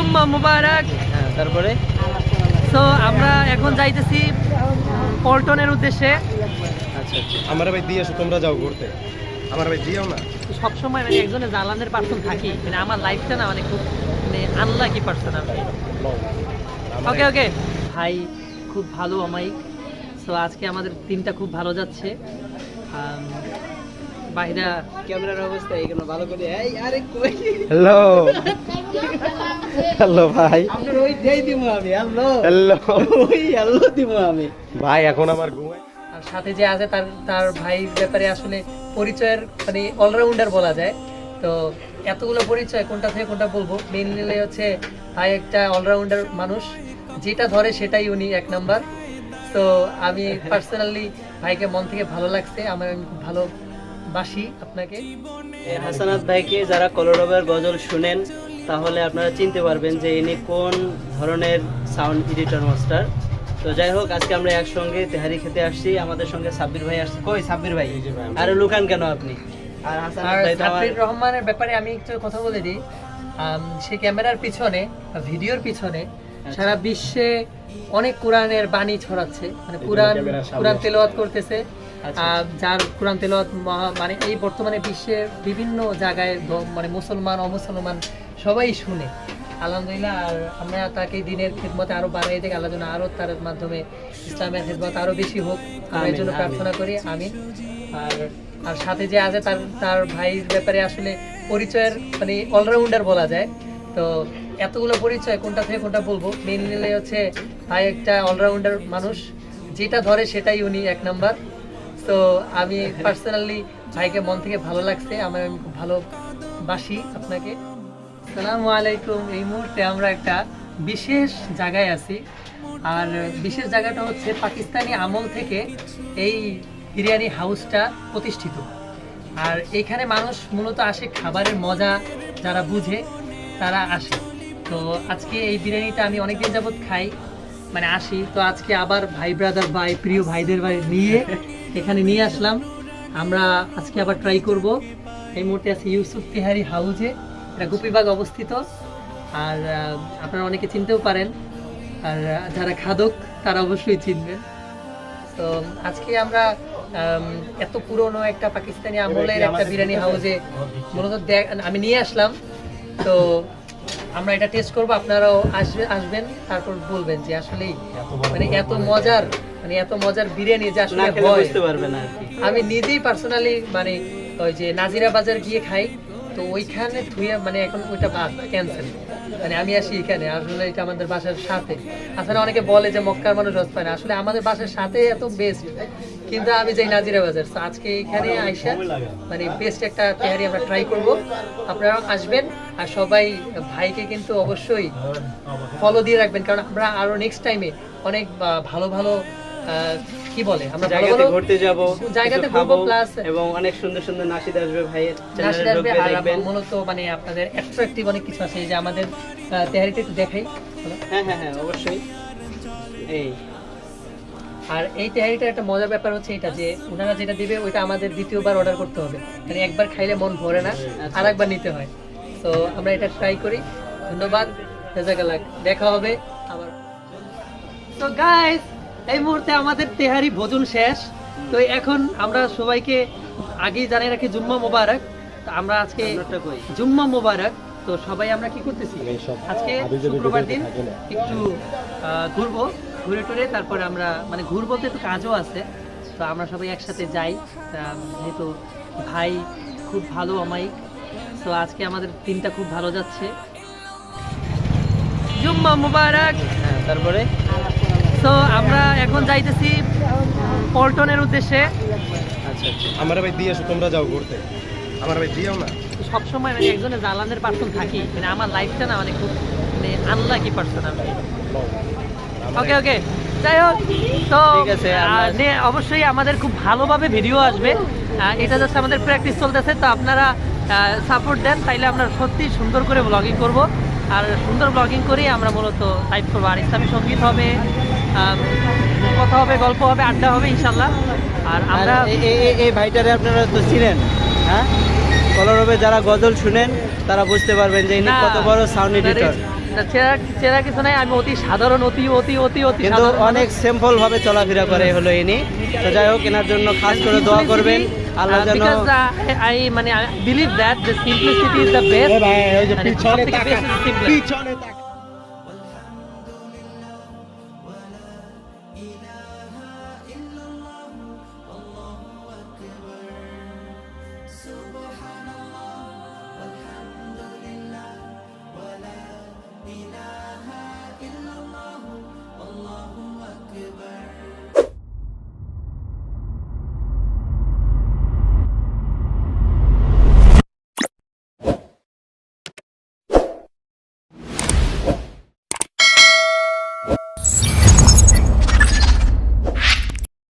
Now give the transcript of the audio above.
জুম্মা মুবারক। তারপরে? তো আমরা এখন যাইতেছি পল্টনের উদ্দেশ্যে। আচ্ছা আচ্ছা। আমার ভাই দিয়ে আসো তোমরা যাও ঘুরতে। আমার ভাই দিও না? সবসময় মানে একজনের জ্বালানের পার্সন থাকি। মানে আমার লাইফটা না মানে খুব মানে আনলাকি পার্সন আমি। ওকে ওকে ভাই খুব ভালো আমাইক সো আজকে আমাদের দিনটা খুব ভালো যাচ্ছে। বাহিরা ক্যামেরার অবস্থা এখানে ভালো করে এই আরে কই? হ্যালো হ্যালো ভাই। আপনার ওই দেই দিমু আমি হ্যালো হ্যালো ওই হ্যালো দিমু আমি। ভাই এখন আমার ঘুমাই আর সাথে যে আছে তার তার ভাইয়ের ব্যাপারে আসলে পরিচয়ের মানে অলরাউন্ডার বলা যায়। তো এতগুলো পরিচয় কোনটা থেকে কোনটা বলব? মেনলি হচ্ছে ভাই একটা অলরাউন্ডার মানুষ। যেটা ধরে সেটাই উনি এক নাম্বার। তো আমি পার্সোনালি ভাইকে মন থেকে ভালো লাগছে। আমার আমি খুব ভালোবাসি আপনাকে? হাসানাত ভাইকে যারা কলরবের গজল শুনেন তাহলে আপনারা চিনতে পারবেন যে ইনি কোন ধরনের সাউন্ড এডিটর মাস্টার তো যাই হোক আজকে আমরা একসঙ্গে তেহারি খেতে আসছি। আমাদের সঙ্গে সাব্বির ভাই আসছে। কই সাব্বির ভাই? আরে লুকান কেন আপনি? আর হাসানাত আর ভাই তো আমার সাব্বির রহমানের ব্যাপারে আমি একটু কথা বলে দিই। সে ক্যামেরার পিছনে ভিডিওর পিছনে আচ্ছা। সারা বিশ্বে অনেক কোরআনের বাণী ছড়াচ্ছে। মানে কোরআন কোরআন। তেলাওয়াত করতেছে। যার কোরআন তেলাওয়াত মানে এই বর্তমানে বিশ্বের বিভিন্ন জায়গায় মানে মুসলমান অমুসলমান সবাই শুনে। আলহামদুলিল্লাহ আর আমরা তাকে দিনের খেদমতে আরও বাড়াই দিই আল্লাহ যেন আরও তার মাধ্যমে ইসলামের খেদমত আরও বেশি হোক। এই জন্য প্রার্থনা করি আমি আর আর সাথে যে আছে তার তার ভাইয়ের ব্যাপারে আসলে পরিচয়ের মানে অলরাউন্ডার বলা যায়। তো এতগুলো পরিচয় কোনটা থেকে কোনটা বলব? মেনলি হচ্ছে ভাই একটা অলরাউন্ডার মানুষ। যেটা ধরে সেটাই উনি এক নাম্বার। তো আমি পার্সোনালি ভাইকে মন থেকে ভালো লাগছে, আমার আমি খুব ভালোবাসি আপনাকে। সালামু আলাইকুম, এই মুহূর্তে আমরা একটা বিশেষ জায়গায় আছি। আর বিশেষ জায়গাটা হচ্ছে পাকিস্তানি আমল থেকে এই বিরিয়ানি হাউসটা প্রতিষ্ঠিত। আর এখানে মানুষ মূলত আসে, খাবারের মজা যারা বুঝে, তারা আসে। তো আজকে এই বিরিয়ানিটা আমি অনেকদিন যাবত খাই মানে আসি। তো আজকে আবার ভাই ব্রাদার ভাই, প্রিয় ভাইদের ভাই নিয়ে এখানে নিয়ে আসলাম। আমরা আজকে আবার ট্রাই করব। এই মুহূর্তে আছে ইউসুফ তিহারি হাউজে এটা গোপীবাগ অবস্থিত। আর আপনারা অনেকে চিনতেও পারেন। আর যারা খাদক তারা অবশ্যই চিনবেন। তো আজকে আমরা এত পুরনো একটা পাকিস্তানি আমলের একটা বিরিয়ানি হাউজে মূলত দেখ- আমি নিয়ে আসলাম। তো আমরা এটা টেস্ট করব আপনারাও আসবে আসবেন তারপর বলবেন যে আসলে মানে এত মজার মানে এত মজার বিরিয়ানি যে আসলে হয়। আমি নিজেই পার্সোনালি মানে ওই যে নাজিরা বাজার গিয়ে খাই তো ওইখানে ধুয়ে মানে এখন ওইটা বাদ ক্যান্সেল মানে আমি আসি এখানে, আসলে এটা আমাদের বাসার সাথে। আসলে অনেকে বলে যে মক্কার মানুষ রস পায় না। আসলে আমাদের বাসার সাথে এত বেস্ট কিন্তু আমি যাই নাজিরা বাজার আজকে এখানে আইসা মানে বেস্ট একটা তেহারি আমরা ট্রাই করব। আপনারা আসবেন আর সবাই ভাইকে কিন্তু অবশ্যই ফলো দিয়ে রাখবেন। কারণ আমরা আরও নেক্সট টাইমে অনেক ভালো ভালো কি বলে? আমরা জায়গাতে ঘুরতে যাব জায়গাতে ঘুরবো প্লাস এবং অনেক সুন্দর সুন্দর নাশিদ আসবে ভাইয়ের নাশিদ আসবে আর মূলত মানে আপনাদের অ্যাট্রাকটিভ অনেক কিছু আছে যে আমাদের আহ, তেহারিটা একটু দেখাই। হ্যাঁ হ্যাঁ হ্যাঁ অবশ্যই। এই। আর এই তেহারিটার একটা মজার ব্যাপার হচ্ছে এটা যে ওনারা যেটা দিবে ওইটা আমাদের দ্বিতীয়বার অর্ডার করতে হবে। মানে একবার খাইলে মন ভরে না আচ্ছা। আর একবার নিতে হয়। তো আমরা এটা ট্রাই করি। ধন্যবাদ। জাজাকাল্লাহ। দেখা হবে আবার। তো গাইস এই মুহূর্তে আমাদের তেহারি ভোজন শেষ। তো এখন আমরা সবাইকে আগেই জানিয়ে রাখি জুম্মা মোবারক। তো আমরা আজকে জুম্মা মোবারক। তো সবাই আমরা কি করতেছি? আজকে শুক্রবার দিন একটু ঘুরবো। ঘুরে টুরে তারপরে আমরা মানে ঘুরবো তো একটু কাজও আছে। তো আমরা সবাই একসাথে যাই। যেহেতু ভাই খুব ভালো আমাইক তো আজকে আমাদের দিনটা খুব ভালো যাচ্ছে। জুম্মা মুবারক! হ্যাঁ তারপরে? তো আমরা এখন যাইতেছি পল্টনের উদ্দেশ্যে। আচ্ছা আচ্ছা। আমার ভাই দিয়ে আসো তোমরা যাও ঘুরতে। আমার ভাই দিও না? সবসময় মানে একজনের জ্বালানের পার্সন থাকি। মানে আমার লাইফটা না মানে খুব মানে আনলাকি পার্সন আমি। ওকে ওকে যাই হোক তো ঠিক আছে, আমরা- অবশ্যই আমাদের খুব ভালোভাবে ভিডিও আসবে। এটা জাস্ট আমাদের প্র্যাকটিস চলতেছে তো আপনারা সাপোর্ট দেন তাইলে আমরা সত্যি সুন্দর করে ব্লগিং করব। আর সুন্দর ব্লগিং করেই আমরা মূলত টাইপ করব। আর ইসলামী সংগীত হবে কথা হবে গল্প হবে আড্ডা হবে ইনশাল্লাহ আর আমরা এই- ভাইটারে আপনারা তো ছিলেন হ্যাঁ? কলরবে যারা গজল শুনেন তারা বুঝতে পারবেন যে ইনি কত বড় সাউন্ড এডিটর চেরা চেরা কিছু নাই আমি অতি সাধারণ অতি অতি অতি অতি কিন্তু অনেক সিম্পল ভাবে চলাফেরা করে হলো ইনি। তো যাই হোক এনার জন্য খাস করে দোয়া করবেন। আল্লাহ যেন আই মানে believe that the simplicity is the best পিছনে simple. পিছনে তাকান।